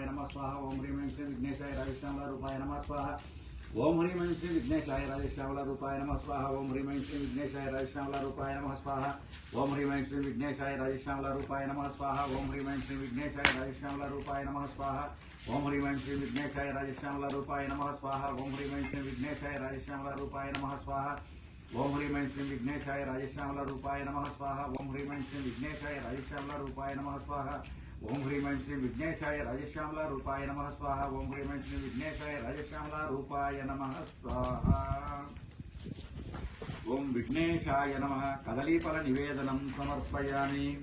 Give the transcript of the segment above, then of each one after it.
రూపాయ నమ స్వాహ ఓం హ్రీం ఐం శ్రీ విఘ్నేశాయ రాజశ్యామల రూపాయ నమ స్వాహ ఓం హ్రీం ఐం శ్రీ విఘ్నేశాయ రాజశ్యామల రూపాయ నమ స్వాహ ఓం హ్రీం ఐం శ్రీ విఘ్నేశాయ రాజశ్యామల రూపాయ నమ స్వాహ ఓం హ్రీం ఐం శ్రీ విఘ్నేశాయ రాజశ్యామల రూపాయ నమ స్వాహ ఓం హ్రీం ఐం శ్రీ విఘ్నేశాయ రాజశ్యామల రూపాయ నమ స్వాహ ఓం హ్రీం ఐం శ్రీ విఘ్నేశాయ రాజశ్యామల రూపాయ నమ స్వాహ ఓం హ్రీం ఓం హ్రీం ఐం శ్రీ విఘ్నేశాయ రాజశ్యామల రూపాయ నమ స్వాహ. ఓం హ్రీం ఐం శ్రీ విఘ్నేశాయ రాజశ్యామల రూపాయ నమ స్వాహ. ఓం హ్రీం ఐం శ్రీ విఘ్నేశాయ రాజశ్యామల రూపాయ నమ స్వాహ. ఓం హ్రీం ఐం శ్రీ విఘ్నేశాయ రాజశ్యామల రూపాయ నమ స్వాహ. ఓం విఘ్నేశాయ నమ. కదలీఫల నివేదనం సమర్పయామి.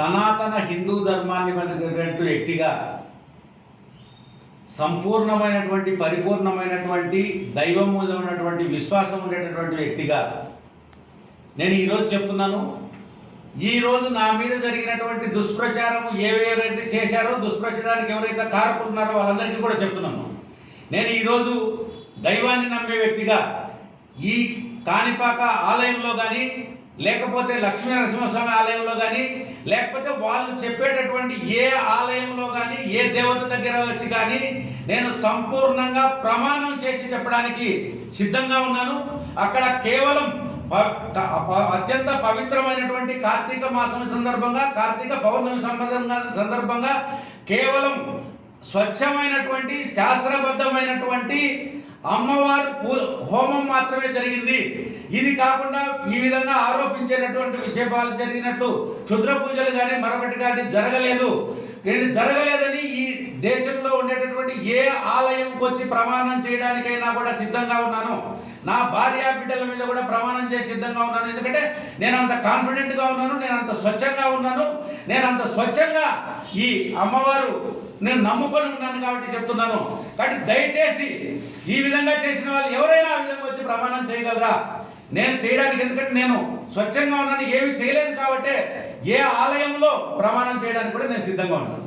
సనాతన హిందూ ధర్మాన్ని బతికినటువంటి వ్యక్తిగా సంపూర్ణమైనటువంటి పరిపూర్ణమైనటువంటి దైవం మీద ఉన్నటువంటి విశ్వాసం ఉండేటటువంటి వ్యక్తిగా నేను ఈరోజు చెప్తున్నాను. ఈరోజు నా మీద జరిగినటువంటి దుష్ప్రచారం ఎవరైతే చేశారో దుష్ప్రచారానికి ఎవరైతే కారకున్నారో వాళ్ళందరికీ కూడా చెప్తున్నాను. నేను ఈరోజు దైవాన్ని నమ్మే వ్యక్తిగా ఈ కాణిపాక ఆలయంలో కానీ లేకపోతే లక్ష్మీ నరసింహస్వామి ఆలయంలో కానీ లేకపోతే వాళ్ళు చెప్పేటటువంటి ఏ ఆలయంలో కానీ ఏ దేవత దగ్గర వచ్చి కానీ నేను సంపూర్ణంగా ప్రమాణం చేసి చెప్పడానికి సిద్ధంగా ఉన్నాను. అక్కడ కేవలం అత్యంత పవిత్రమైనటువంటి కార్తీక మాసం సందర్భంగా కార్తీక పౌర్ణమి సంబంధంగా సందర్భంగా కేవలం స్వచ్ఛమైనటువంటి శాస్త్రబద్ధమైనటువంటి అమ్మవారు హోమం మాత్రమే జరిగింది. ఇది కాకుండా ఈ విధంగా ఆరోపించేటటువంటి విజయపాలు జరిగినట్లు క్షుద్ర పూజలు కానీ మరొకటి కానీ జరగలేదు. జరగలేదు. దేశంలో ఉండేటటువంటి ఏ ఆలయంకి వచ్చి ప్రమాణం చేయడానికైనా కూడా సిద్ధంగా ఉన్నాను. నా భార్య బిడ్డల మీద కూడా ప్రమాణం చేసి సిద్ధంగా ఉన్నాను. ఎందుకంటే నేను అంత కాన్ఫిడెంట్గా ఉన్నాను నేను అంత స్వచ్ఛంగా ఉన్నాను. నేను అంత స్వచ్ఛంగా ఈ అమ్మవారు నేను నమ్ముకొని ఉన్నాను కాబట్టి చెప్తున్నాను. కాబట్టి దయచేసి ఈ విధంగా చేసిన వాళ్ళు ఎవరైనా ఆ విధంగా వచ్చి ప్రమాణం చేయగలరా? నేను చేయడానికి ఎందుకంటే నేను స్వచ్ఛంగా ఉన్నాను ఏమి చేయలేదు కాబట్టి ఏ ఆలయంలో ప్రమాణం చేయడానికి కూడా నేను సిద్ధంగా ఉన్నాను.